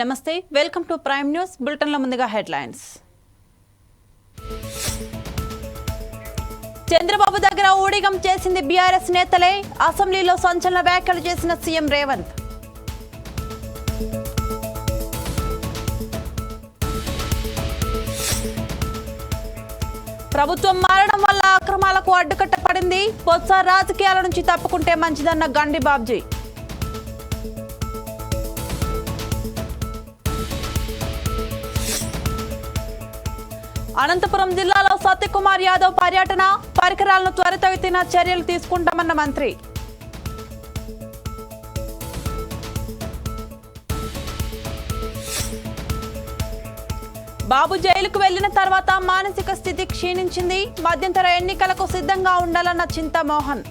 నమస్తే welcome to prime news బులెటిన్లో ముందుగా హెడ్లైన్స్. చంద్రబాబు దగ్గర ఊడిగం చేసింది బీఆర్ఎస్ నేతలే అసెంబ్లీలో సంచలన వ్యాఖ్యలు చేసిన సీఎం రేవంత్. ప్రభుత్వం మారడం వల్ల అక్రమాలకు అడ్డుకట్ట పడింది బొత్స రాజకీయాల నుంచి తప్పుకుంటే మంచిదన్న గండి బాబ్జీ అనంతపురం జిల్లాలో సత్యకుమార్ యాదవ్ పర్యటన పరికరాలను త్వరితగతిన చర్యలు తీసుకుంటామన్న మంత్రి. బాబు జైలుకు వెళ్ళిన తర్వాత మానసిక స్థితి క్షీణించింది. మధ్యంతర ఎన్నికలకు సిద్ధంగా ఉండాలన్న చింతామోహన్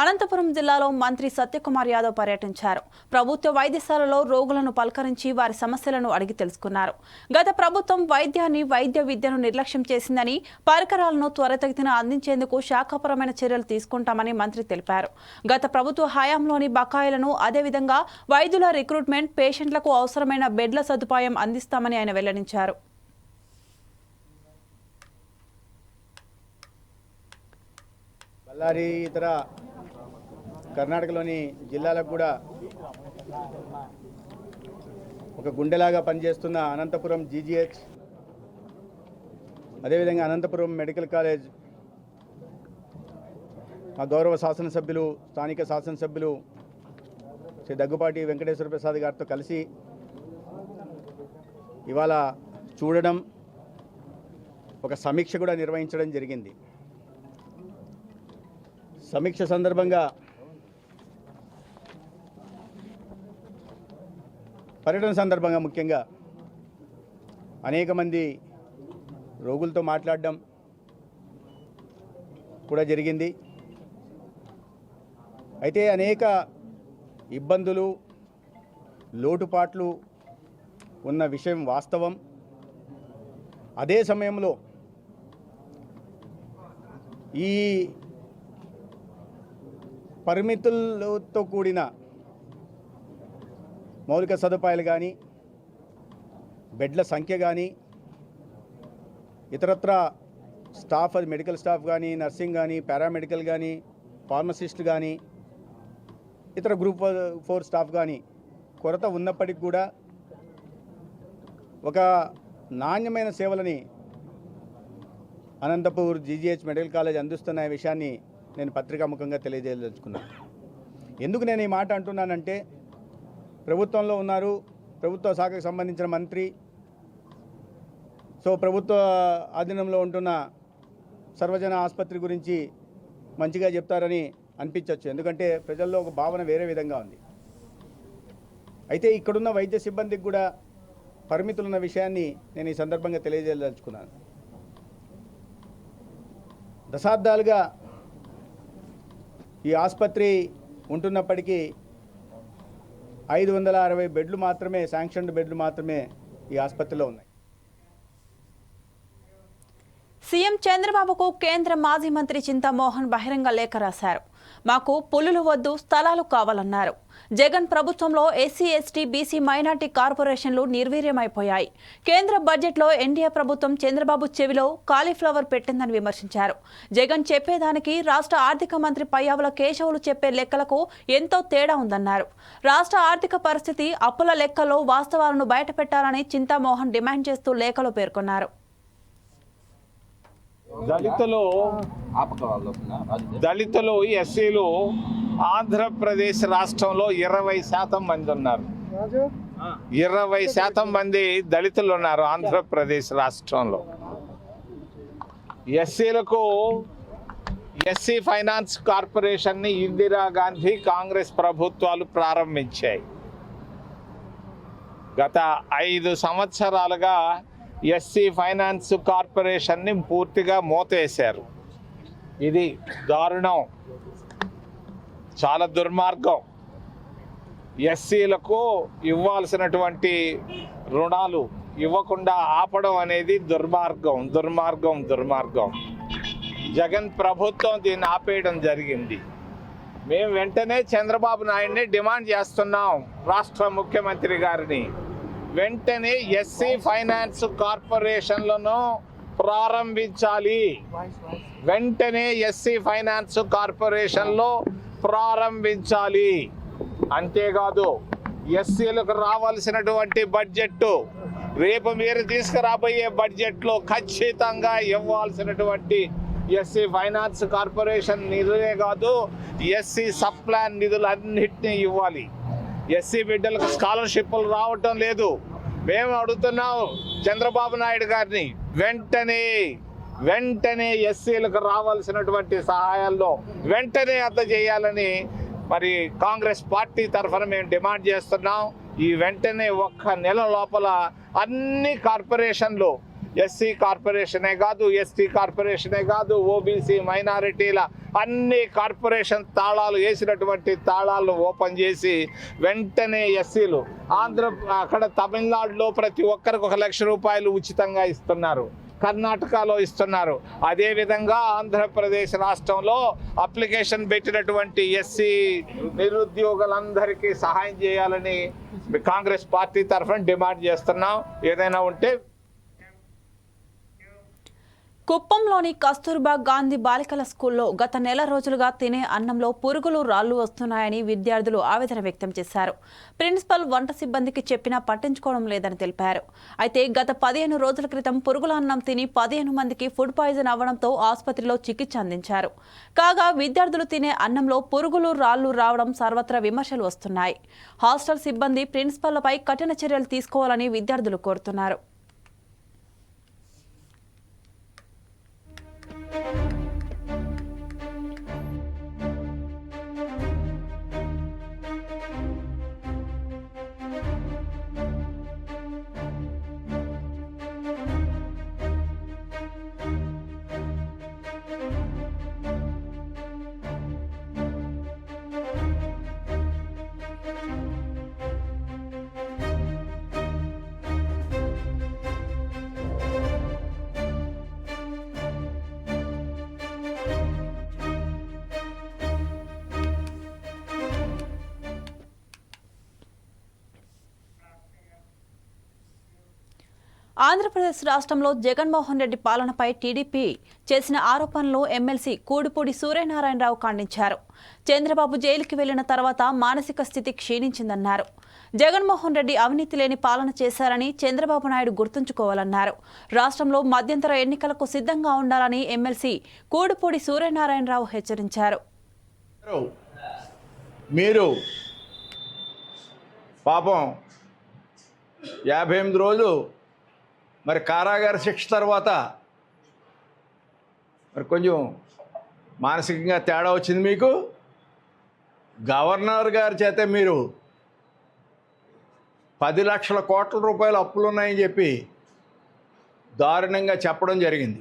అనంతపురం జిల్లాలో మంత్రి సత్యకుమార్ యాదవ్ పర్యటించారు. ప్రభుత్వ వైద్యశాలలో రోగులను పలకరించి వారి సమస్యలను అడిగి తెలుసుకున్నారు. గత ప్రభుత్వం వైద్యాన్ని వైద్య విద్యను నిర్లక్ష్యం చేసిందని పరికరాలను త్వరితగతిన అందించేందుకు శాఖాపరమైన చర్యలు తీసుకుంటామని మంత్రి తెలిపారు. గత ప్రభుత్వ హయాంలోని బకాయిలను అదేవిధంగా వైద్యుల రిక్రూట్మెంట్ పేషెంట్లకు అవసరమైన బెడ్ల సదుపాయం అందిస్తామని ఆయన వెల్లడించారు. బళ్ళారి ఇతర కర్ణాటకలోని జిల్లాలకు కూడా ఒక గుండెలాగా పనిచేస్తున్న అనంతపురం జీజీహెచ్ అదేవిధంగా అనంతపురం మెడికల్ కాలేజ్ మా గౌరవ శాసనసభ్యులు స్థానిక శాసనసభ్యులు శ్రీ దగ్గుపాటి వెంకటేశ్వర ప్రసాద్ గారితో కలిసి ఇవాళ చూడడం ఒక సమీక్ష కూడా నిర్వహించడం జరిగింది. సమీక్ష సందర్భంగా పర్యటన సందర్భంగా ముఖ్యంగా అనేక మంది రోగులతో మాట్లాడడం కూడా జరిగింది. అయితే అనేక ఇబ్బందులు లోటుపాట్లు ఉన్న విషయం వాస్తవం. అదే సమయంలో ఈ పరిమితులతో కూడిన మౌలిక సదుపాయాలు కానీ బెడ్ల సంఖ్య కానీ ఇతరత్ర స్టాఫ్ అది మెడికల్ స్టాఫ్ కానీ నర్సింగ్ కానీ పారామెడికల్ కానీ ఫార్మసిస్ట్ కానీ ఇతర గ్రూప్ ఫోర్ స్టాఫ్ కానీ కొరత ఉన్నప్పటికీ కూడా ఒక నాణ్యమైన సేవలని అనంతపూర్ జీజీహెచ్ మెడికల్ కాలేజ్ అందిస్తున్న విషయాన్ని నేను పత్రికాముఖంగా తెలియజేయదలుచుకున్నాను. ఎందుకు నేను ఈ మాట అంటున్నానంటే ప్రభుత్వంలో ఉన్నారు. ప్రభుత్వ శాఖకు సంబంధించిన మంత్రి. సో ప్రభుత్వ ఆధీనంలో ఉంటున్న సర్వజన ఆసుపత్రి గురించి మంచిగా చెప్తారని అనిపించవచ్చు ఎందుకంటే ప్రజల్లో ఒక భావన వేరే విధంగా ఉంది. అయితే ఇక్కడున్న వైద్య సిబ్బందికి కూడా పరిమితులున్న విషయాన్ని నేను ఈ సందర్భంగా తెలియజేయదలుచుకున్నాను. దశాబ్దాలుగా ఈ ఆసుపత్రి ఉంటున్నప్పటికీ ఐదు వందల అరవై బెడ్లు మాత్రమే శాంక్షన్డ్ బెడ్లు మాత్రమే ఈ ఆసుపత్రిలో ఉన్నాయి. సీఎం చంద్రబాబుకు కేంద్ర మాజీ మంత్రి చింతామోహన్ బహిరంగ లేఖ రాశారు. మాకు పులులు వద్దు స్థలాలు కావాలన్నారు. జగన్ ప్రభుత్వంలో ఎస్సీ ఎస్టీ బీసీ మైనార్టీ కార్పొరేషన్లు నిర్వీర్యమైపోయాయి. కేంద్ర బడ్జెట్లో ఎన్డీఏ ప్రభుత్వం చంద్రబాబు చెవిలో కాలీఫ్లవర్ పెట్టిందని విమర్శించారు. జగన్ చెప్పేదానికి రాష్ట్ర ఆర్థిక మంత్రి పయ్యావుల కేశవులు చెప్పే లెక్కలకు ఎంతో తేడా ఉందన్నారు. రాష్ట్ర ఆర్థిక పరిస్థితి అప్పుల లెక్కలో వాస్తవాలను బయటపెట్టాలని చింతామోహన్ డిమాండ్ చేస్తూ లేఖలో పేర్కొన్నారు. దళితులు దళితులు ఎస్సీలు ఆంధ్రప్రదేశ్ రాష్ట్రంలో ఇరవై శాతం మంది ఉన్నారు. ఇరవై శాతం మంది దళితులు ఉన్నారు ఆంధ్రప్రదేశ్ రాష్ట్రంలో. ఎస్సీలకు ఎస్సీ ఫైనాన్స్ కార్పొరేషన్ని ఇందిరాగాంధీ కాంగ్రెస్ ప్రభుత్వాలు ప్రారంభించాయి. గత ఐదు సంవత్సరాలుగా ఎస్సీ ఫైనాన్స్ కార్పొరేషన్ని పూర్తిగా మూతేశారు. ఇది దారుణం. చాలా దుర్మార్గం. ఎస్సీలకు ఇవ్వాల్సినటువంటి రుణాలు ఇవ్వకుండా ఆపడం అనేది దుర్మార్గం దుర్మార్గం దుర్మార్గం. జగన్ ప్రభుత్వం దీన్ని ఆపేయడం జరిగింది. మేము వెంటనే చంద్రబాబు నాయుడిని డిమాండ్ చేస్తున్నాం రాష్ట్ర ముఖ్యమంత్రి గారిని. వెంటనే ఎస్సీ ఫైనాన్స్ కార్పొరేషన్లను ప్రారంభించాలి. వెంటనే ఎస్సీ ఫైనాన్స్ కార్పొరేషన్లో ప్రారంభించాలి. అంతేకాదు ఎస్సీలకు రావాల్సినటువంటి బడ్జెట్ రేపు మీరు తీసుకురాబోయే బడ్జెట్లో ఖచ్చితంగా ఇవ్వాల్సినటువంటి ఎస్సీ ఫైనాన్స్ కార్పొరేషన్ నిధులే కాదు ఎస్సీ సప్లాన్ నిధులన్నింటినీ ఇవ్వాలి. ఎస్సీ బిడ్డలకు స్కాలర్షిప్లు రావటం లేదు. మేము అడుగుతున్నాం చంద్రబాబు నాయుడు గారిని వెంటనే వెంటనే ఎస్సీలకు రావాల్సినటువంటి సహాయాల్లో వెంటనే అందజేయాలని మరి కాంగ్రెస్ పార్టీ తరఫున మేము డిమాండ్ చేస్తున్నాం. ఈ వెంటనే ఒక్క నెల లోపల అన్ని కార్పొరేషన్లు ఎస్సీ కార్పొరేషనే కాదు ఎస్టీ కార్పొరేషనే కాదు ఓబీసీ మైనారిటీల అన్ని కార్పొరేషన్ తాళాలు వేసినటువంటి తాళాలు ఓపెన్ చేసి వెంటనే ఎస్సీలు ఆంధ్ర అక్కడ తమిళనాడులో ప్రతి ఒక్కరికి ఒక లక్ష రూపాయలు ఉచితంగా ఇస్తున్నారు. కర్ణాటకలో ఇస్తున్నారు. అదేవిధంగా ఆంధ్రప్రదేశ్ రాష్ట్రంలో అప్లికేషన్ పెట్టినటువంటి ఎస్సీ నిరుద్యోగులందరికీ సహాయం చేయాలని కాంగ్రెస్ పార్టీ తరఫున డిమాండ్ చేస్తున్నాం. ఏదైనా ఉంటే కుప్పంలోని కస్తూర్బా గాంధీ బాలికల స్కూల్లో గత నెల రోజులుగా తినే అన్నంలో పురుగులు రాళ్ళు వస్తున్నాయని విద్యార్థులు ఆవేదన వ్యక్తం చేశారు. ప్రిన్సిపల్ వంట సిబ్బందికి చెప్పినా పట్టించుకోవడం లేదని తెలిపారు. అయితే గత పదిహేను రోజుల క్రితం పురుగుల అన్నం తిని పదిహేను మందికి ఫుడ్ పాయిజన్ అవ్వడంతో ఆసుపత్రిలో చికిత్స అందించారు. కాగా విద్యార్థులు తినే అన్నంలో పురుగులు రాళ్ళు రావడం సర్వత్రా విమర్శలు వస్తున్నాయి. హాస్టల్ సిబ్బంది ప్రిన్సిపల్లపై కఠిన చర్యలు తీసుకోవాలని విద్యార్థులు కోరుతున్నారు. thank you ఆంధ్రప్రదేశ్ రాష్ట్రంలో జగన్మోహన్ రెడ్డి పాలనపై టీడీపీ చేసిన ఆరోపణలు ఎమ్మెల్సీ కూడిపూడి సూర్యనారాయణరావు ఖండించారు. చంద్రబాబు జైలుకి వెళ్ళిన తర్వాత మానసిక స్థితి క్షీణించిందన్నారు. జగన్మోహన్ రెడ్డి అవినీతి లేని పాలన చేశారని చంద్రబాబు నాయుడు గుర్తుంచుకోవాలన్నారు. రాష్ట్రంలో మధ్యంతర ఎన్నికలకు సిద్ధంగా ఉండాలని ఎమ్మెల్సీ కూడిపూడి సూర్యనారాయణరావు హెచ్చరించారు. మీరు పాపం యాభై ఎనిమిది రోజులు మరి కారాగార శిక్ష తర్వాత మరి కొంచెం మానసికంగా తేడా వచ్చింది మీకు? గవర్నర్ గారి చేతే మీరు పది లక్షల కోట్ల రూపాయలు అప్పులు ఉన్నాయని చెప్పి దారుణంగా చెప్పడం జరిగింది.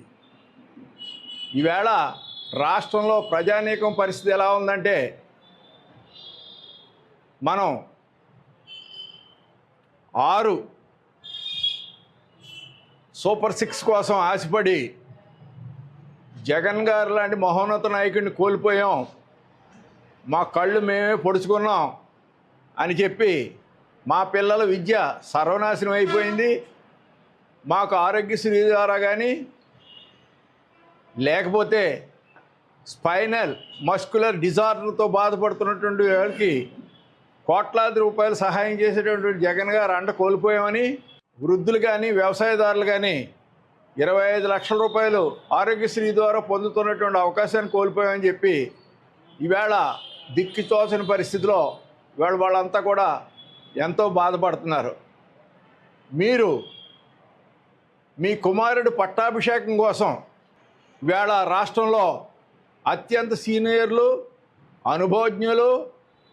ఈవేళ రాష్ట్రంలో ప్రజానీకం పరిస్థితి ఎలా ఉందంటే మనం ఆరు సూపర్ సిక్స్ కోసం ఆశపడి జగన్ గారు లాంటి మహోన్నత నాయకుడిని కోల్పోయాం. మా కళ్ళు మేమే పొడుచుకున్నాం అని చెప్పి మా పిల్లల విద్య సర్వనాశనం అయిపోయింది. మాకు ఆరోగ్యశ్రీ ద్వారా కానీ లేకపోతే స్పైనల్ మస్కులర్ డిజార్డర్తో బాధపడుతున్నటువంటి వాళ్ళకి కోట్లాది రూపాయలు సహాయం చేసేటటువంటి జగన్ గారు అండ కోల్పోయామని వృద్ధులు కానీ వ్యవసాయదారులు కానీ ఇరవై ఐదు లక్షల రూపాయలు ఆరోగ్యశ్రీ ద్వారా పొందుతున్నటువంటి అవకాశాన్ని కోల్పోయామని చెప్పి ఈవేళ దిక్కుచోసిన పరిస్థితిలో ఇవాళ వాళ్ళంతా కూడా ఎంతో బాధపడుతున్నారు. మీరు మీ కుమారుడు పట్టాభిషేకం కోసం ఇవాళ రాష్ట్రంలో అత్యంత సీనియర్లు అనుభవజ్ఞులు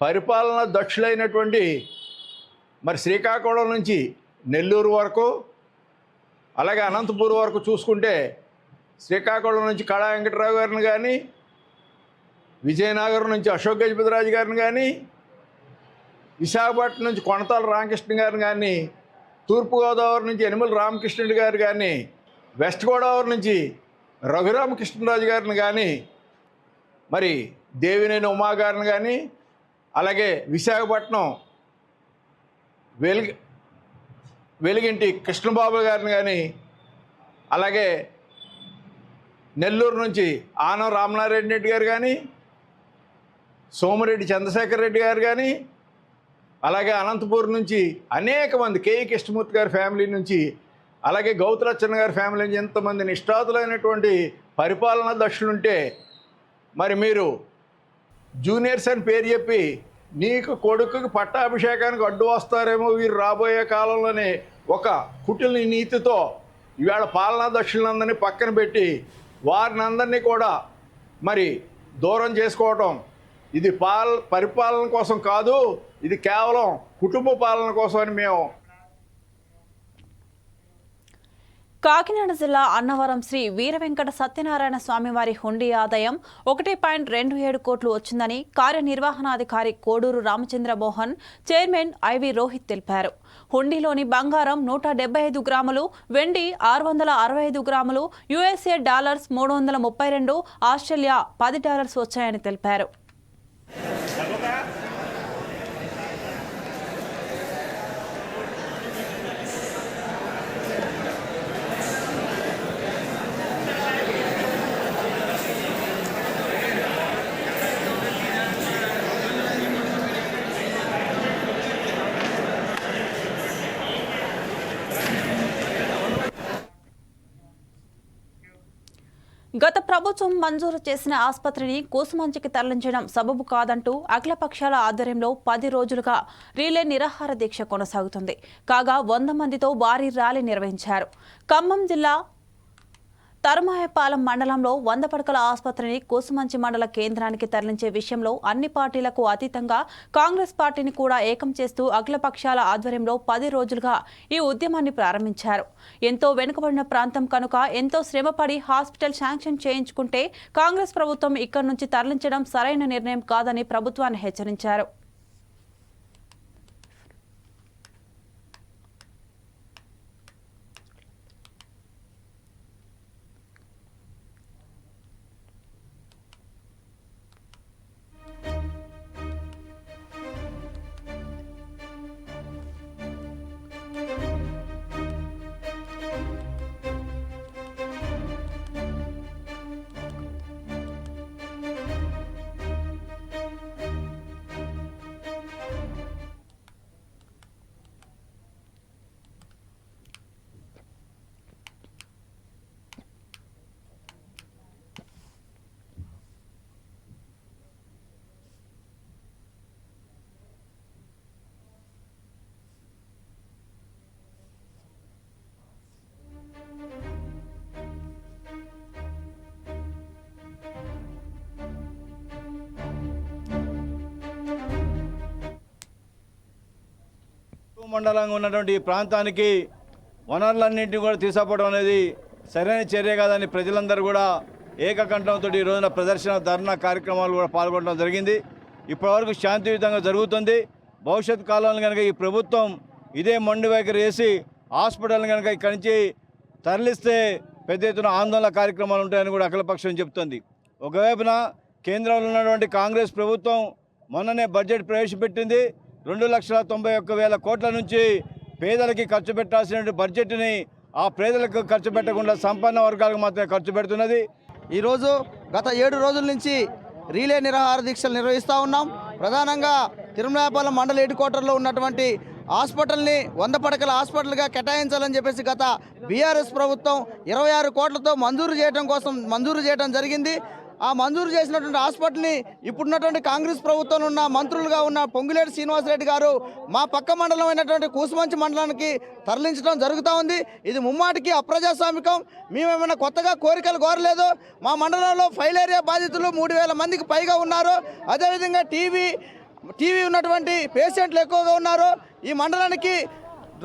పరిపాలన దక్షులైనటువంటి మరి శ్రీకాకుళం నుంచి నెల్లూరు వరకు అలాగే అనంతపూర్ వరకు చూసుకుంటే శ్రీకాకుళం నుంచి కళా వెంకటరావు గారిని కానీ విజయనగరం నుంచి అశోక్ గజపతిరాజు గారిని కానీ విశాఖపట్నం నుంచి కొనతాల రామకృష్ణ గారిని కానీ తూర్పుగోదావరి నుంచి యనమల రామకృష్ణుడి గారు కానీ వెస్ట్ గోదావరి నుంచి రఘురామకృష్ణరాజు గారిని కానీ మరి దేవినేని ఉమా గారిని కానీ అలాగే విశాఖపట్నం వెలుగు వెలిగింటి కృష్ణబాబు గారిని కానీ అలాగే నెల్లూరు నుంచి ఆనం రామనారాయణ రెడ్డి గారు కానీ సోమిరెడ్డి చంద్రశేఖర్ రెడ్డి గారు కానీ అలాగే అనంతపూర్ నుంచి అనేక మంది కేఈ కృష్ణమూర్తి గారి ఫ్యామిలీ నుంచి అలాగే గౌతరచ్చన్న గారి ఫ్యామిలీ నుంచి ఎంతమంది నిష్ఠాతులైనటువంటి పరిపాలనా దక్షులుంటే మరి మీరు జూనియర్స్ అని పేరు చెప్పి నీకు కొడుకుకి పట్టాభిషేకానికి అడ్డు వస్తారేమో వీరు రాబోయే కాలంలోనే ఒక కుటిల్ని నీతితో ఇవాళ పాలనా దక్షులందరినీ పక్కన పెట్టి వారిని అందరినీ కూడా మరి దూరం చేసుకోవటం. ఇది పాల పరిపాలన కోసం కాదు ఇది కేవలం కుటుంబ పాలన కోసం అని మేము కాకినాడ జిల్లా అన్నవరం శ్రీ వీర వెంకట సత్యనారాయణ స్వామివారి హుండీ ఆదాయం ఒకటి పాయింట్ రెండు ఏడు కోట్లు వచ్చిందని కార్యనిర్వహణాధికారి కోడూరు రామచంద్ర మోహన్ చైర్మన్ ఐవి రోహిత్ తెలిపారు. హుండీలోని బంగారం నూట డెబ్బై ఐదు గ్రాములు వెండి ఆరు వందల అరవై ఐదు గ్రాములు యుఎస్ఏ డాలర్స్ మూడు వందల ముప్పై రెండు ఆస్ట్రేలియా పది డాలర్స్ వచ్చాయని తెలిపారు. గత ప్రభుత్వం మంజూరు చేసిన ఆసుపత్రిని కూసుమంచికి తరలించడం సబబు కాదంటూ అఖిలపక్షాల ఆధ్వర్యంలో పది రోజులుగా రీలే నిరాహార దీక్ష కొనసాగుతుంది. కాగా వంద మందితో భారీ ర్యాలీ నిర్వహించారు. ఖమ్మం జిల్లా తరుమాయపాలెం మండలంలో వంద పడకల ఆసుపత్రిని కూసుమంచి మండల కేంద్రానికి తరలించే విషయంలో అన్ని పార్టీలకు అతీతంగా కాంగ్రెస్ పార్టీని కూడా ఏకం చేస్తూ అఖిలపక్షాల ఆధ్వర్యంలో పది రోజులుగా ఈ ఉద్యమాన్ని ప్రారంభించారు. ఎంతో వెనుకబడిన ప్రాంతం కనుక ఎంతో శ్రమపడి హాస్పిటల్ శాంక్షన్ చేయించుకుంటే కాంగ్రెస్ ప్రభుత్వం ఇక్కడి నుంచి తరలించడం సరైన నిర్ణయం కాదని ప్రభుత్వాన్ని హెచ్చరించారు. మండలంగా ఉన్నటువంటి ఈ ప్రాంతానికి వనరులన్నింటినీ కూడా తీసుకుపోవడం అనేది సరైన చర్య కాదని ప్రజలందరూ కూడా ఏకకంఠంతో ఈ రోజున ప్రదర్శన ధర్నా కార్యక్రమాలు కూడా పాల్గొనడం జరిగింది. ఇప్పటివరకు శాంతియుతంగా జరుగుతుంది. భవిష్యత్ కాలంలో కనుక ఈ ప్రభుత్వం ఇదే మొండి వైఖరి వేసి హాస్పిటల్ని కనుక ఇక్కడి నుంచి తరలిస్తే పెద్ద ఎత్తున ఆందోళన కార్యక్రమాలు ఉంటాయని కూడా అఖిలపక్షం చెప్తుంది ఒకవైపున కేంద్రంలో ఉన్నటువంటి కాంగ్రెస్ ప్రభుత్వం మొన్ననే బడ్జెట్ ప్రవేశపెట్టింది. రెండు లక్షల తొంభై ఒక్క వేల కోట్ల నుంచి పేదలకి ఖర్చు పెట్టాల్సిన బడ్జెట్ని ఆ పేదలకు ఖర్చు పెట్టకుండా సంపన్న వర్గాలకు మాత్రమే ఖర్చు పెడుతున్నది. ఈరోజు గత ఏడు రోజుల నుంచి రీలే నిరాహార దీక్షలు నిర్వహిస్తూ ఉన్నాం. ప్రధానంగా తిరుమలాపాలెం మండల హెడ్ క్వార్టర్లో ఉన్నటువంటి హాస్పిటల్ని వంద పడకల హాస్పిటల్గా కేటాయించాలని చెప్పేసి గత బీఆర్ఎస్ ప్రభుత్వం ఇరవై ఆరు కోట్లతో మంజూరు చేయడం కోసం మంజూరు చేయడం జరిగింది. ఆ మంజూరు చేసినటువంటి హాస్పిటల్ని ఇప్పుడున్నటువంటి కాంగ్రెస్ ప్రభుత్వంలో ఉన్న మంత్రులుగా ఉన్న పొంగులేటి శ్రీనివాసరెడ్డి గారు మా పక్క మండలం అయినటువంటి కూసుమంచి మండలానికి తరలించడం జరుగుతూ ఉంది. ఇది ముమ్మాటికి అప్రజాస్వామికం. మేమేమైనా కొత్తగా కోరికలు కోరలేదు? మా మండలంలో ఫైలేరియా బాధితులు మూడు వేల మందికి పైగా ఉన్నారు. అదేవిధంగా టీవీ టీవీ ఉన్నటువంటి పేషెంట్లు ఎక్కువగా ఉన్నారు. ఈ మండలానికి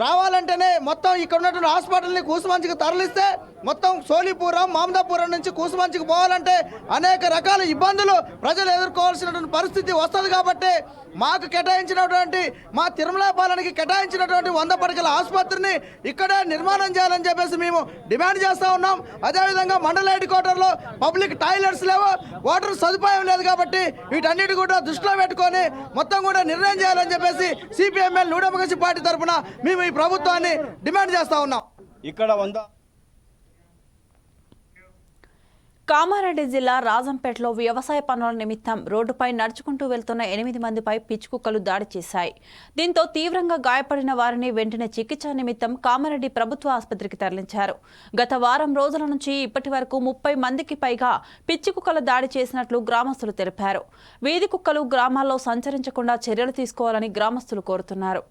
రావాలంటేనే మొత్తం ఇక్కడ ఉన్నటువంటి హాస్పిటల్ని కూసుమంచికి తరలిస్తే మొత్తం సోలిపురం మామదాపురం నుంచి కూసుమంచికి పోవాలంటే అనేక రకాల ఇబ్బందులు ప్రజలు ఎదుర్కోవాల్సినటువంటి పరిస్థితి వస్తుంది కాబట్టి మాకు కేటాయించినటువంటి మా తిరుమలపాలనికి కేటాయించినటువంటి వంద పడకల ఆసుపత్రిని ఇక్కడే నిర్మాణం చేయాలని చెప్పేసి మేము డిమాండ్ చేస్తూ ఉన్నాం. అదేవిధంగా మండల హెడ్ క్వార్టర్లో పబ్లిక్ టాయిలెట్స్ లేవు వాటర్ సదుపాయం లేదు కాబట్టి వీటన్నిటి కూడా దృష్టిలో పెట్టుకొని మొత్తం కూడా నిర్ణయం చేయాలని చెప్పేసి సిపిఎంఎల్ నూడెమగసి పార్టీ తరఫున మేము ఈ ప్రభుత్వాన్ని డిమాండ్ చేస్తూ ఉన్నాం. ఇక్కడ వంద కామారెడ్డి జిల్లా రాజంపేటలో వ్యవసాయ పనుల నిమిత్తం రోడ్డుపై నడుచుకుంటూ వెళ్తున్న ఎనిమిది మందిపై పిచ్చుకుక్కలు దాడి చేశాయి. దీంతో తీవ్రంగా గాయపడిన వారిని వెంటనే చికిత్స నిమిత్తం కామారెడ్డి ప్రభుత్వ ఆసుపత్రికి తరలించారు. గత వారం రోజుల నుంచి ఇప్పటి వరకు ముప్పై మందికి పైగా పిచ్చి కుక్కల దాడి చేసినట్లు గ్రామస్తులు తెలిపారు. వీధి కుక్కలు గ్రామాల్లో సంచరించకుండా చర్యలు తీసుకోవాలని గ్రామస్తులు కోరుతున్నారు.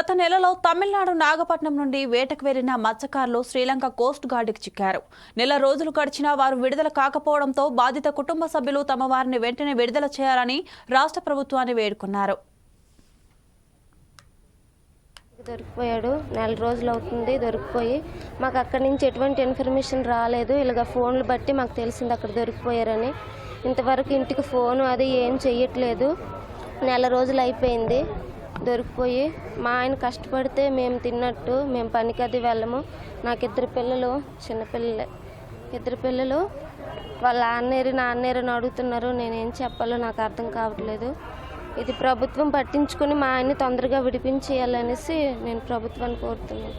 గత నెలలో తమిళనాడు నాగపట్నం నుండి వేటకు వెళ్ళిన మత్స్యకారులు శ్రీలంక కోస్ట్ గార్డుకి చిక్కారు. నెల రోజులు గడిచినా వారు విడుదల కాకపోవడంతో బాధిత కుటుంబ సభ్యులు తమ వారిని వెంటనే విడుదల చేయాలని రాష్ట్ర ప్రభుత్వాన్ని వేడుకున్నారు. దొరికిపోయాడు. నెల రోజులు అవుతుంది దొరికిపోయి. మాకు అక్కడి నుంచి ఎటువంటి ఇన్ఫర్మేషన్ రాలేదు. ఇలాగ ఫోన్లు బట్టి మాకు తెలిసింది అక్కడ దొరికిపోయారని. ఇంతవరకు ఇంటికి ఫోను అది ఏం చెయ్యట్లేదు. నెల రోజులు అయిపోయింది. దొరికిపోయి మా ఆయన కష్టపడితే మేము తిన్నట్టు మేము పనికి అది వెళ్ళము. నాకు ఇద్దరు పిల్లలు చిన్నపిల్లలే ఇద్దరు పిల్లలు వాళ్ళ నాన్నేరు నాన్నేరని అడుగుతున్నారు. నేనేం చెప్పాలో నాకు అర్థం కావట్లేదు. ఇది ప్రభుత్వం పట్టించుకుని మా ఆయన్ని తొందరగా విడిపించేయాలనేసి నేను ప్రభుత్వాన్ని కోరుతున్నాను.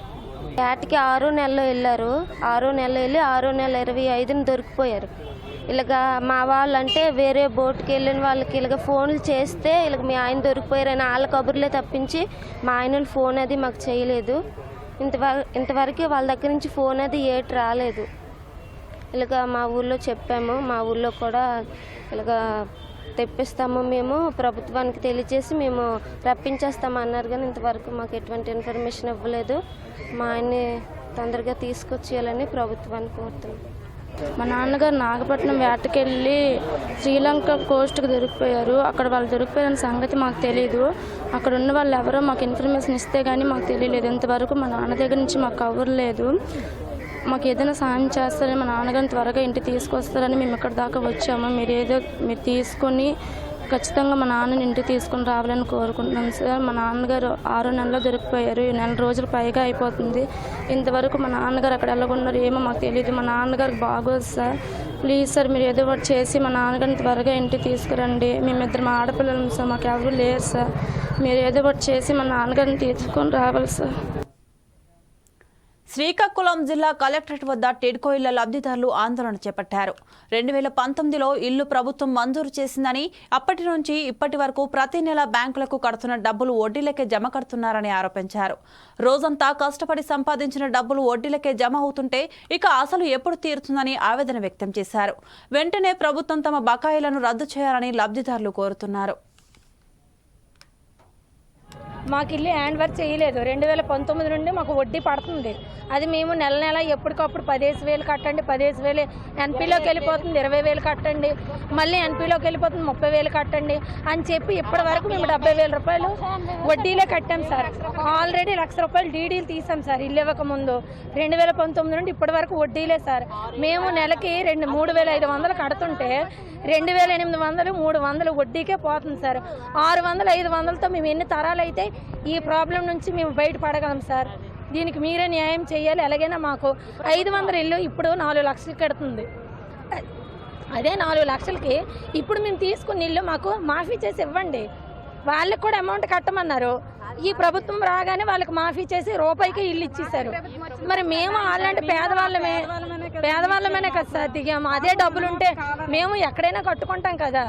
ఏటికి ఆరో నెలలో వెళ్ళారు. ఆరో నెల వెళ్ళి ఆరో నెల ఇరవై ఐదున దొరికిపోయారు. ఇలాగ మా వాళ్ళంటే వేరే బోట్కి వెళ్ళిన వాళ్ళకి ఇలాగ ఫోన్లు చేస్తే ఇలాగ మీ ఆయన దొరికిపోయారని వాళ్ళ కబుర్లే తప్పించి మా ఆయన ఫోన్ అది మాకు చేయలేదు. ఇంతవరకు ఇంతవరకు వాళ్ళ దగ్గర నుంచి ఫోన్ అది ఏటి రాలేదు. ఇలాగ మా ఊళ్ళో చెప్పాము. మా ఊళ్ళో కూడా ఇలాగ తెప్పిస్తాము మేము. ప్రభుత్వానికి తెలియజేసి మేము రప్పించేస్తాము అన్నారు కానీ ఇంతవరకు మాకు ఎటువంటి ఇన్ఫర్మేషన్ ఇవ్వలేదు. మా ఆయన్ని తొందరగా తీసుకొచ్చేయాలని ప్రభుత్వాన్ని కోరుతున్నాం. మా నాన్నగారు నాగపట్నం వేటకెళ్ళి శ్రీలంక కోస్ట్కి దొరికిపోయారు. అక్కడ వాళ్ళు దొరికిపోయిన సంగతి మాకు తెలియదు అక్కడ ఉన్న వాళ్ళు ఎవరో మాకు ఇన్ఫర్మేషన్ ఇస్తే కానీ మాకు తెలియలేదు. ఇంతవరకు మా నాన్న దగ్గర నుంచి మాకు కవర్ లేదు మాకు ఏదైనా సాయం చేస్తారని మా నాన్నగారిని త్వరగా ఇంటికి తీసుకొస్తారని మేము ఇక్కడ దాకా వచ్చాము. మీరు ఏదో మీరు తీసుకొని ఖచ్చితంగా మా నాన్నని ఇంటికి తీసుకొని రావాలని కోరుకుంటున్నాం సార్. మా నాన్నగారు ఆరు నెలలు దొరికిపోయారు ఈ నెల రోజులు పైగా అయిపోతుంది. ఇంతవరకు మా నాన్నగారు అక్కడ ఎలాగున్నారు ఏమో మాకు తెలియదు మా నాన్నగారికి బాగోదు సార్. ప్లీజ్ సార్ మీరు ఏదో ఒకటి చేసి మా నాన్నగారిని త్వరగా ఇంటికి తీసుకురండి. మేమిద్దరం ఆడపిల్లలం సార్. మాకు ఎవరు లేరు సార్. మీరు ఏదో ఒకటి చేసి మా నాన్నగారిని తీసుకొని రావాలి సార్. శ్రీకాకుళం జిల్లా కలెక్టరేట్ వద్ద టిడ్కో ఇళ్ళ లబ్ధిదారులు ఆందోళన చేపట్టారు. రెండు వేల పంతొమ్మిదిలో ఇల్లు ప్రభుత్వం మంజూరు చేసిందని అప్పటి నుంచి ఇప్పటి వరకు ప్రతి నెల బ్యాంకులకు కడుతున్న డబ్బులు వడ్డీలకే జమ కడుతున్నారని ఆరోపించారు. రోజంతా కష్టపడి సంపాదించిన డబ్బులు వడ్డీలకే జమ అవుతుంటే ఇక అసలు ఎప్పుడు తీరుతుందని ఆవేదన వ్యక్తం చేశారు. వెంటనే ప్రభుత్వం తమ బకాయిలను రద్దు చేయాలని లబ్ధిదారులు కోరుతున్నారు. మాకు ఇల్లు హ్యాండ్ వర్క్ చేయలేదు. రెండు వేల పంతొమ్మిది నుండి మాకు వడ్డీ పడుతుంది. అది మేము నెల నెల ఎప్పటికప్పుడు పదిహేను వేలు కట్టండి పదిహేను వేలు ఎన్పీలోకి వెళ్ళిపోతుంది ఇరవై వేలు కట్టండి మళ్ళీ ఎన్పీలోకి వెళ్ళిపోతుంది ముప్పై వేలు కట్టండి అని చెప్పి ఇప్పటి వరకు మేము డెబ్బై వేల రూపాయలు వడ్డీలే కట్టాం సార్. ఆల్రెడీ లక్ష రూపాయలు డీడీలు తీసాం సార్ ఇల్లు ఇవ్వకముందు రెండు వేల పంతొమ్మిది నుండి ఇప్పటి వరకు వడ్డీలే సార్. మేము నెలకి రెండు మూడు వేల ఐదు వందలు కడుతుంటే రెండు వేల ఎనిమిది వందలు మూడు వందలు వడ్డీకే పోతుంది సార్. ఆరు వందలు ఐదు వందలతో మేము ఎన్ని తరాలు అయితే ఈ ప్రాబ్లం నుంచి మేము బయటపడగలం సార్. దీనికి మీరే న్యాయం చేయాలి. ఎలాగైనా మాకు ఐదు వందల ఇల్లు ఇప్పుడు నాలుగు లక్షలు కడుతుంది. అదే నాలుగు లక్షలకి ఇప్పుడు మేము తీసుకున్న ఇల్లు మాకు మాఫీ చేసి ఇవ్వండి. వాళ్ళకి కూడా అమౌంట్ కట్టమన్నారు. ఈ ప్రభుత్వం రాగానే వాళ్ళకి మాఫీ చేసి రూపాయికి ఇల్లు ఇచ్చేసారు మరి మేము అలాంటి పేదవాళ్ళమే పేదవాళ్ళమేనే కదా సార్ దిగాము. అదే డబ్బులు ఉంటే మేము ఎక్కడైనా కట్టుకుంటాం కదా.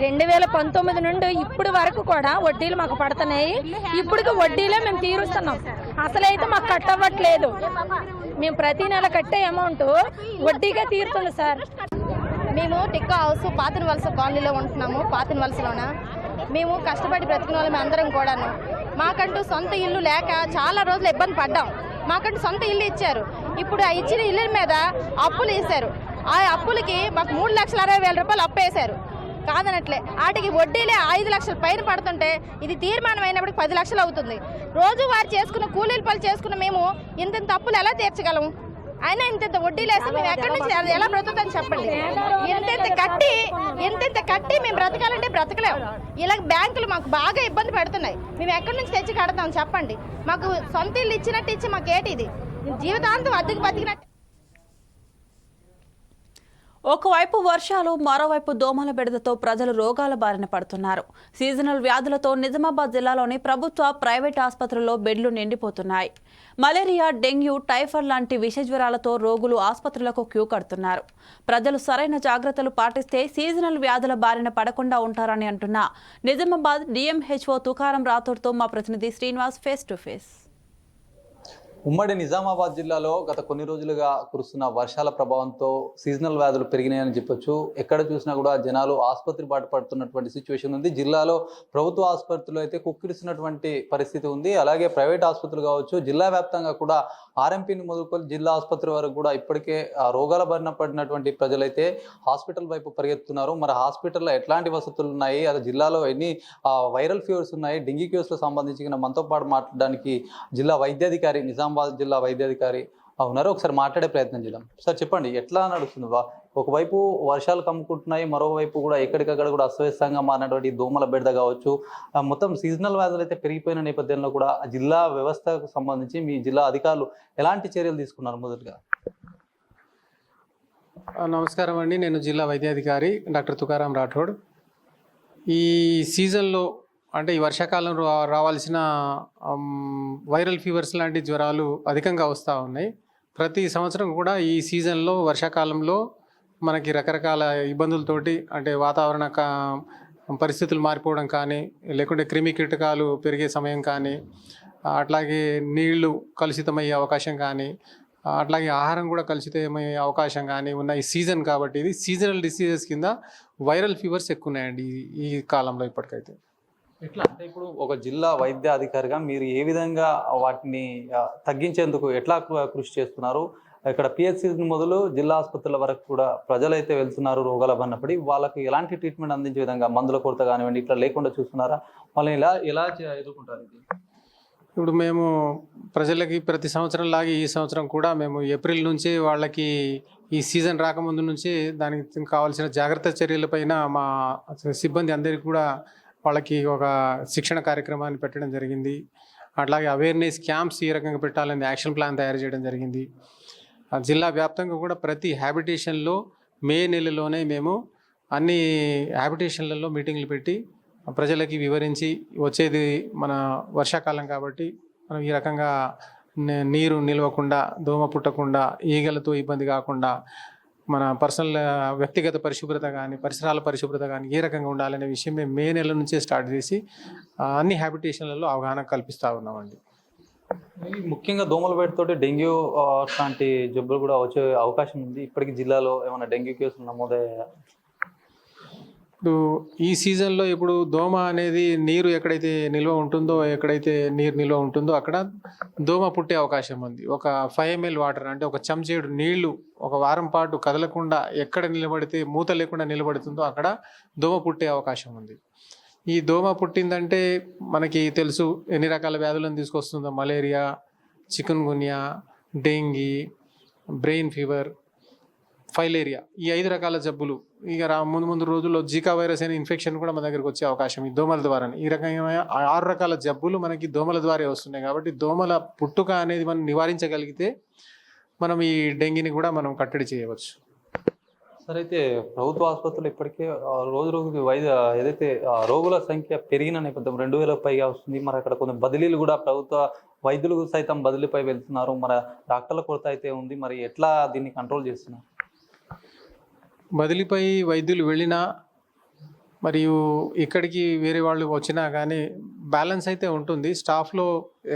రెండు వేల పంతొమ్మిది నుండి ఇప్పుడు వరకు కూడా వడ్డీలు మాకు పడుతున్నాయి. ఇప్పటికి వడ్డీలే మేము తీరుస్తున్నాం. అసలైతే మాకు కట్టవ్వట్లేదు. మేము ప్రతి నెల కట్టే అమౌంట్ వడ్డీగా తీరుతుంది సార్. మేము టిక్కా హౌస్ పాతిన వలస కాలనీలో ఉంటున్నాము పాతిన వలసలోన. మేము కష్టపడి బ్రతికిన వాళ్ళం అందరం కూడాను. మాకంటూ సొంత ఇల్లు లేక చాలా రోజులు ఇబ్బంది పడ్డాం. మాకంటూ సొంత ఇల్లు ఇచ్చారు. ఇప్పుడు ఆ ఇచ్చిన ఇల్లు మీద అప్పులు వేశారు. ఆ అప్పులకి మాకు మూడు లక్షల అరవై వేల రూపాయలు అప్పు వేశారు. కాదనట్లే. వాటికి వడ్డీలే ఐదు లక్షల పైన పడుతుంటే ఇది తీర్మానం అయినప్పటికి పది లక్షలు అవుతుంది. రోజు వారు చేసుకున్న కూలీల పనులు చేసుకున్న మేము ఇంత తప్పులు ఎలా తీర్చగలం? అయినా ఇంత ఇంత వడ్డీలు వేస్తే మేము ఎక్కడి నుంచి ఎలా- ఎలా బ్రతుకుతాం చెప్పండి. ఇంతెంత ఇంత కట్టి ఇంతెంత ఇంత కట్టి మేము బ్రతకాలంటే బ్రతకలేము ఇలా బ్యాంకులు మాకు బాగా ఇబ్బంది పెడుతున్నాయి. మేము ఎక్కడి నుంచి తెచ్చి కడతాం చెప్పండి. మాకు సొంత ఇల్లు ఇచ్చినట్టు ఇచ్చి మాకు ఏంటి ఇది? జీవితాంతం అద్దెకు బతికినట్టు. ఒకవైపు వర్షాలు మరోవైపు దోమల బెడదతో ప్రజలు రోగాల బారిన పడుతున్నారు. సీజనల్ వ్యాధులతో నిజామాబాద్ జిల్లాలోని ప్రభుత్వ ప్రైవేట్ ఆసుపత్రుల్లో బెడ్లు నిండిపోతున్నాయి. మలేరియా డెంగ్యూ టైఫాయిడ్ లాంటి విష జ్వరాలతో రోగులు ఆసుపత్రులకు క్యూ కడుతున్నారు. ప్రజలు సరైన జాగ్రత్తలు పాటిస్తే సీజనల్ వ్యాధుల బారిన పడకుండా ఉంటారని అంటున్న నిజామాబాద్ డిఎంహెచ్ఓ తుకారం రాథోడ్తో మా ప్రతినిధి శ్రీనివాస్ ఫేస్ టు ఫేస్. ఉమ్మడి నిజామాబాద్ జిల్లాలో గత కొన్ని రోజులుగా కురుస్తున్న వర్షాల ప్రభావంతో సీజనల్ వ్యాధులు పెరిగినాయని చెప్పొచ్చు. ఎక్కడ చూసినా కూడా జనాలు ఆసుపత్రి బాట పడుతున్నటువంటి సిచ్యువేషన్ ఉంది. జిల్లాలో ప్రభుత్వ ఆసుపత్రులు అయితే కుక్కిరిస్తున్నటువంటి పరిస్థితి ఉంది. అలాగే ప్రైవేట్ ఆసుపత్రులు కావచ్చు జిల్లా వ్యాప్తంగా కూడా ఆర్ఎంపీని మొదలుకొని జిల్లా ఆసుపత్రి వరకు కూడా ఇప్పటికే ఆ రోగాల బారిన పడినటువంటి ప్రజలైతే హాస్పిటల్ వైపు పరిగెత్తున్నారు మరి హాస్పిటల్లో ఎట్లాంటి వసతులు ఉన్నాయి? అది జిల్లాలో ఎన్ని వైరల్ ఫీవర్స్ ఉన్నాయి? డెంగీ కేసులకు సంబంధించి మనతో పాటు మాట్లాడడానికి జిల్లా వైద్యాధికారి నిజాం నిజామాబాద్ జిల్లా వైద్యాధికారి ఉన్నారు ఒకసారి మాట్లాడే ప్రయత్నం చేద్దాం. సార్ చెప్పండి ఎట్లా నడుస్తుంది? వా- ఒకవైపు వర్షాలు కమ్ముకుంటున్నాయి మరోవైపు కూడా ఎక్కడికక్కడ కూడా అస్తవ్యస్తంగా మారినటువంటి దోమల బెడద కావచ్చు. ఆ, మొత్తం సీజనల్ వ్యాధులు అయితే పెరిగిపోయిన నేపథ్యంలో కూడా జిల్లా వ్యవస్థకు సంబంధించి మీ జిల్లా అధికారులు ఎలాంటి చర్యలు తీసుకున్నారు మొదటగా? నమస్కారం అండి. నేను జిల్లా వైద్యాధికారి డాక్టర్ తుకారాం రాఠోడ్. ఈ సీజన్లో అంటే ఈ వర్షాకాలం రా- రావాల్సిన వైరల్ ఫీవర్స్ లాంటి జ్వరాలు అధికంగా వస్తూ ఉన్నాయి. ప్రతి సంవత్సరం కూడా ఈ సీజన్లో వర్షాకాలంలో మనకి రకరకాల ఇబ్బందులతోటి అంటే వాతావరణ కా- పరిస్థితులు మారిపోవడం కానీ లేకుంటే క్రిమి కీటకాలు పెరిగే సమయం కానీ అట్లాగే నీళ్ళు కలుషితమయ్యే అవకాశం కానీ అట్లాగే ఆహారం కూడా కలుషితమయ్యే అవకాశం కానీ ఉన్న ఈ సీజన్ కాబట్టి ఇది సీజనల్ డిసీజెస్ కింద వైరల్ ఫీవర్స్ ఎక్కువ ఉన్నాయండి ఈ- ఈ కాలంలో ఇప్పటికైతే. ఎట్లా? అంటే ఇప్పుడు ఒక జిల్లా వైద్య అధికారిగా మీరు ఏ విధంగా వాటిని తగ్గించేందుకు ఎట్లా కృషి చేస్తున్నారు? ఇక్కడ పిహెచ్సి మొదలు జిల్లా ఆసుపత్రుల వరకు కూడా ప్రజలైతే వెళ్తున్నారు రోగాల పడినప్పుడు వాళ్ళకి ఎలాంటి ట్రీట్మెంట్ అందించే విధంగా మందుల కొరత కానివ్వండి ఇట్లా లేకుండా చూస్తున్నారా? వాళ్ళని ఎలా ఎలా చే- ఎదుర్కొంటారు ఇది? ఇప్పుడు మేము ప్రజలకి ప్రతి సంవత్సరం లాగే ఈ సంవత్సరం కూడా మేము ఏప్రిల్ నుంచి వాళ్ళకి ఈ సీజన్ రాకముందు నుంచి దానికి కావాల్సిన జాగ్రత్త చర్యలపైన మా సిబ్బంది అందరికీ కూడా వాళ్ళకి ఒక శిక్షణ కార్యక్రమాన్ని పెట్టడం జరిగింది. అట్లాగే అవేర్నెస్ క్యాంప్స్ ఈ రకంగా పెట్టాలని యాక్షన్ ప్లాన్ తయారు చేయడం జరిగింది. జిల్లా వ్యాప్తంగా కూడా ప్రతి హ్యాబిటేషన్లో మే నెలలోనే మేము అన్ని హ్యాబిటేషన్లలో మీటింగ్లు పెట్టి ప్రజలకి వివరించి వచ్చేది మన వర్షాకాలం కాబట్టి మనం ఈ రకంగా నీరు నిలవకుండా దోమ పుట్టకుండా ఈగలతో ఇబ్బంది కాకుండా మన పర్సనల్ వ్యక్తిగత పరిశుభ్రత కానీ పరిసరాల పరిశుభ్రత కానీ ఏ రకంగా ఉండాలనే విషయం మేము మే నెల నుంచే స్టార్ట్ చేసి అన్ని హ్యాబిటేషన్లలో అవగాహన కల్పిస్తూ ఉన్నామండి. ముఖ్యంగా దోమల వేటతోటి డెంగ్యూ లాంటి జబ్బులు కూడా వచ్చే అవకాశం ఉంది. ఇప్పటికి జిల్లాలో ఏమైనా డెంగ్యూ కేసులు నమోదయ్యాయా? ఇప్పుడు ఈ సీజన్లో ఇప్పుడు దోమ అనేది నీరు ఎక్కడైతే నిల్వ ఉంటుందో ఎక్కడైతే నీరు నిల్వ ఉంటుందో అక్కడ దోమ పుట్టే అవకాశం ఉంది. ఒక ఫైవ్ ఎంఎల్ వాటర్ అంటే ఒక చెంచేడు నీళ్ళు ఒక వారం పాటు కదలకుండా ఎక్కడ నిలబడితే మూత లేకుండా నిలబడుతుందో అక్కడ దోమ పుట్టే అవకాశం ఉంది. ఈ దోమ పుట్టిందంటే మనకి తెలుసు ఎన్ని రకాల వ్యాధులను తీసుకొస్తుందో malaria chikungunya dengue brain fever filaria ఈ ఐదు రకాల జబ్బులు ఇక రా ముందు ముందు రోజుల్లో జీకా వైరస్ అనే ఇన్ఫెక్షన్ కూడా మన దగ్గరకు వచ్చే అవకాశం ఈ దోమల ద్వారా. ఈ రకమైన ఆరు రకాల జబ్బులు మనకి దోమల ద్వారా వస్తున్నాయి కాబట్టి దోమల పుట్టుక అనేది మనం నివారించగలిగితే మనం ఈ డెంగీని కూడా మనం కట్టడి చేయవచ్చు. సరే అయితే ప్రభుత్వ ఆసుపత్రులు ఇప్పటికే ఆ, రోజు రోజుకి వైద్య ఏదైతే రోగుల సంఖ్య పెరిగిన నేపథ్యం రెండు వేల పైగా వస్తుంది. మరి అక్కడ కొన్ని బదిలీలు కూడా ప్రభుత్వ వైద్యులు సైతం బదిలీపై వెళ్తున్నారు. మరి డాక్టర్ల కొరత అయితే ఉంది. మరి ఎట్లా దీన్ని కంట్రోల్ చేస్తున్నారు? బదిలీపై వైద్యులు వెళ్ళినా మరియు ఇక్కడికి వేరే వాళ్ళు వచ్చినా కానీ బ్యాలెన్స్ అయితే ఉంటుంది. స్టాఫ్లో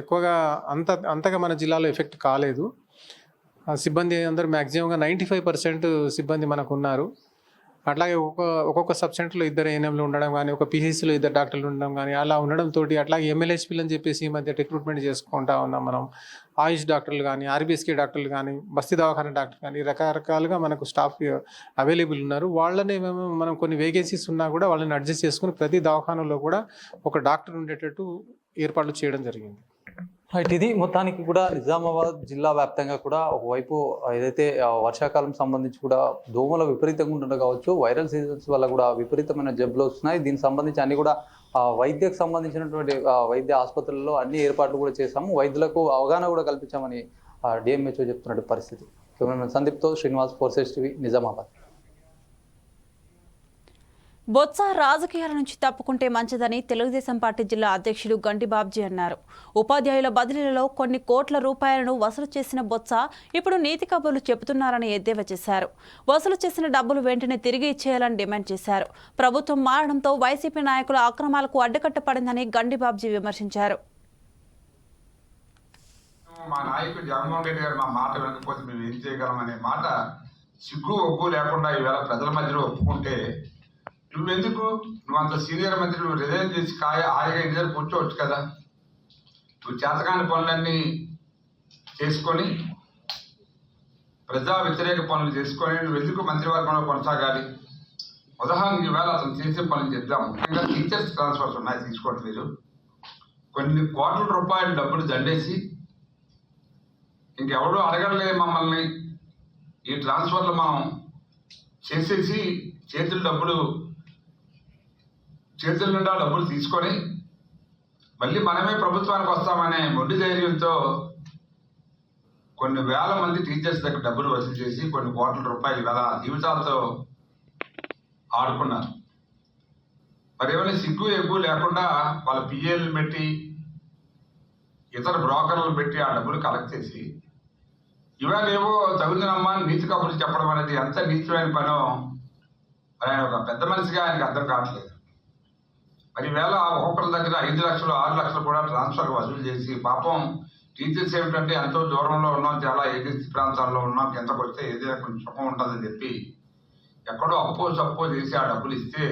ఎక్కువగా అంత అంతగా మన జిల్లాలో ఎఫెక్ట్ కాలేదు. ఆ సిబ్బంది అందరూ మ్యాక్సిమంగా నైంటీ ఫైవ్ పర్సెంట్ సిబ్బంది మనకు ఉన్నారు అట్లాగే ఒక్కొక్క ఒక్కొక్క సబ్సెంటర్లో ఇద్దరు ఏఎన్ఎంలు ఉండడం కానీ ఒక పిహెచ్సిలో ఇద్దరు డాక్టర్లు ఉండడం కానీ అలా ఉండడం తోటి అట్లాగే ఎమ్మెల్యేస్పీలు అని చెప్పేసి ఈ మధ్య రిక్రూట్మెంట్ చేసుకుంటా ఉన్నాం మనం. ఆయుష్ డాక్టర్లు కానీ ఆర్బీఎస్కే డాక్టర్లు కానీ బస్తీ దవాఖాన డాక్టర్ కానీ రకరకాలుగా మనకు స్టాఫ్ అవైలబుల్ ఉన్నారు. వాళ్ళని మేము మనం కొన్ని వేకెన్సీస్ ఉన్నా కూడా వాళ్ళని అడ్జస్ట్ చేసుకుని ప్రతి దవాఖానలో కూడా ఒక డాక్టర్ ఉండేటట్టు ఏర్పాట్లు చేయడం జరిగింది. రైట్ ఇది మొత్తానికి కూడా నిజామాబాద్ జిల్లా వ్యాప్తంగా కూడా ఒకవైపు ఏదైతే వర్షాకాలం సంబంధించి కూడా దోమల విపరీతంగా ఉండడం కావచ్చు వైరల్ సీజన్స్ వల్ల కూడా విపరీతమైన జబ్బులు వస్తున్నాయి. దీనికి సంబంధించి అన్ని కూడా వైద్యకు సంబంధించినటువంటి వైద్య ఆసుపత్రుల్లో అన్ని ఏర్పాట్లు కూడా చేశాము. వైద్యులకు అవగాహన కూడా కల్పించామని డిఎంహెచ్ఓ చెప్తున్నటువంటి పరిస్థితి. కెమెరామెన్ సందీప్తో శ్రీనివాస్ ఫోర్సెస్ టీవీ నిజామాబాద్. బొత్స రాజకీయాల నుంచి తప్పుకుంటే మంచిదని తెలుగుదేశం పార్టీ జిల్లా అధ్యక్షుడు గంటి బాబ్జీ అన్నారు. ఉపాధ్యాయుల బదిలీలలో కొన్ని కోట్ల రూపాయలను వసూలు చేసిన బొత్స ఇప్పుడు నీతి కబుర్లు చెబుతున్నారని ఎద్దేవా చేశారు. వసూలు చేసిన డబ్బులు వెంటనే తిరిగి ఇచ్చేయాలని డిమాండ్ చేశారు. ప్రభుత్వం మారడంతో వైసీపీ నాయకుల అక్రమాలకు అడ్డుకట్ట పడిందని గండి బాబ్జీ విమర్శించారు. మా నాయకుడు జగన్మోహన్ రెడ్డి గారు మా మాట వినకపోతే మేము ఏం మాట సిగ్గు ఒగ్గు లేకుండా ఈవేళ ప్రజల మధ్యలో ఒప్పుకుంటే నువ్వెందుకు? నువ్వు అంత సీనియర్ మంత్రి నువ్వు రిజైన్ చేసి కాయ హాయిగా ఇంటి దగ్గర కూర్చోవచ్చు కదా. నువ్వు చేతకాని పనులన్నీ చేసుకొని ప్రజా వ్యతిరేక పనులు చేసుకొని నువ్వు ఎందుకు మంత్రివర్గంలో కొనసాగాలి? ఉదాహరణకి ఈవేళ అతను చేసే పనులు చెప్దాం. ముఖ్యంగా టీచర్స్ ట్రాన్స్ఫర్స్ ఉన్నాయి తీసుకోండి మీరు. కొన్ని కోట్ల రూపాయల డబ్బులు దండేసి ఇంకెవడూ అడగలే మమ్మల్ని. ఈ ట్రాన్స్ఫర్లు మనం చేసేసి చేతుల డబ్బులు చేతుల నుండా డబ్బులు తీసుకొని మళ్ళీ మనమే ప్రభుత్వానికి వస్తామనే మొండి ధైర్యంతో కొన్ని వేల మంది టీచర్స్ దగ్గర డబ్బులు వసూలు చేసి కొన్ని కోట్ల రూపాయలు వేల జీవితాలతో ఆడుకున్నారు. మరి ఏమైనా సిగ్గు ఎగ్గు లేకుండా వాళ్ళ పిఏలు పెట్టి ఇతర బ్రోకర్లు పెట్టి ఆ డబ్బులు కలెక్ట్ చేసి ఇవాళేవో తగుదనమ్మా నీతి కబుర్లు చెప్పడం అనేది ఎంత నీచమైన పనో మరి ఆయన ఒక పెద్ద మనిషిగా ఆయనకు అర్థం కావట్లేదు. మరి వేళ ఒక్కొక్కరి దగ్గర ఐదు లక్షలు ఆరు లక్షలు కూడా ట్రాన్స్ఫర్ వసూలు చేసి పాపం టీచర్స్ ఏమిటంటే ఎంతో దూరంలో ఉన్నాం చాలా ఏజెన్సీ ప్రాంతాల్లో ఉన్నాం కిందకు వస్తే ఏదైనా కొంచెం సుఖం ఉంటుందని చెప్పి ఎక్కడో అప్పో సప్పో చేసి ఆ డబ్బులు ఇస్తే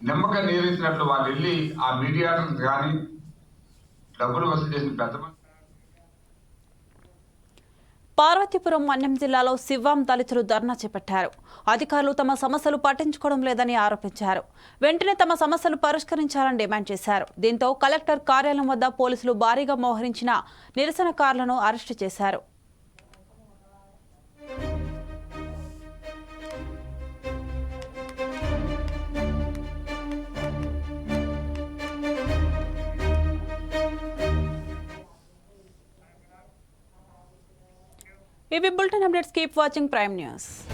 నిమ్మక నీరేసినట్లు వాళ్ళు వెళ్ళి ఆ మీడియాటర్స్ కానీ డబ్బులు వసూలు చేసిన పెద్ద పార్వతీపురం మన్యం జిల్లాలో శివాం దళితులు ధర్నా చేపట్టారు. అధికారులు తమ సమస్యలు పట్టించుకోవడం లేదని ఆరోపించారు. వెంటనే తమ సమస్యలు పరిష్కరించాలని డిమాండ్ చేశారు. దీంతో కలెక్టర్ కార్యాలయం వద్ద పోలీసులు భారీగా మోహరించిన నిరసనకారులను అరెస్టు చేశారు. We will Bulletin updates. Keep watching Prime News.